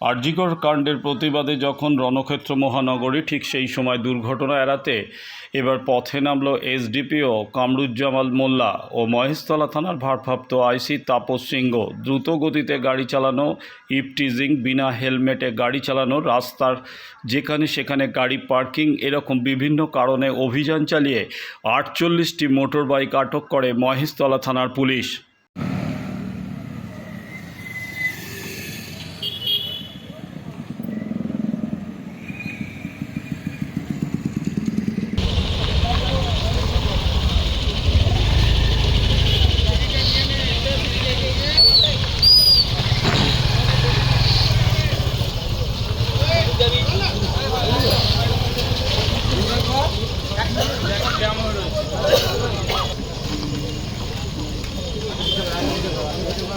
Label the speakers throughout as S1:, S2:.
S1: আরজিকর কাণ্ডের প্রতিবাদে যখন রণক্ষেত্র মহানগরী ঠিক সেই সময় দুর্ঘটনা এড়াতে এবার পথে নামল এসডিপিও কামরুজ্জামাল মোল্লা ও মহেশতলা থানার ভারপ্রাপ্ত আইসি তাপস সিংহ। দ্রুত গতিতে গাড়ি চালানো, ইপটিজিং, বিনা হেলমেটে গাড়ি চালানো, রাস্তার যেখানে সেখানে গাড়ি পার্কিং এরকম বিভিন্ন কারণে অভিযান চালিয়ে আটচল্লিশটি মোটর বাইক আটক করে মহেশতলা থানার পুলিশ।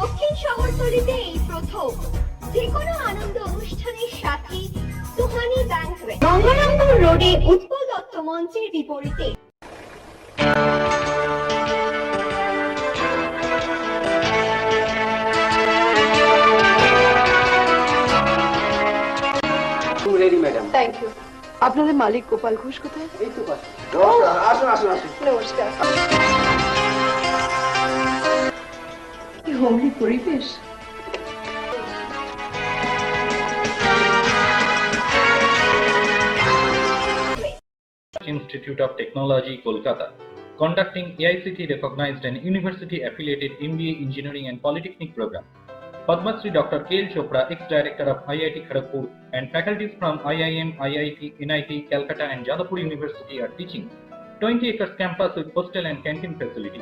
S2: দক্ষিণ শহরতলিতে এই প্রথম। যে কোনো আনন্দ অনুষ্ঠানের সাথে সুহানি ব্যাংকুয়েট গঙ্গারামপুর রোডে উৎপল দত্ত মঞ্চের বিপরীতে।
S3: রেডি ম্যাডাম
S4: থ্যাংক ইউ আপনাদের মালিক গোপাল ঘোষ কোথায়?
S3: এই তো আসুন আসুন আসুন।
S4: নমস্কার। কি হোমলি পরিবেশ
S5: Institute of Technology, Kolkata, conducting AICT recognized and university affiliated MBA Engineering and Polytechnic program. Padma Shri Dr. K. L. Chopra, ex-director of IIT Kharagpur, and faculties from IIM, IIT, NIT, Calcutta, and Jadavpur University are teaching. 20 acres campus with hostel and canteen facility,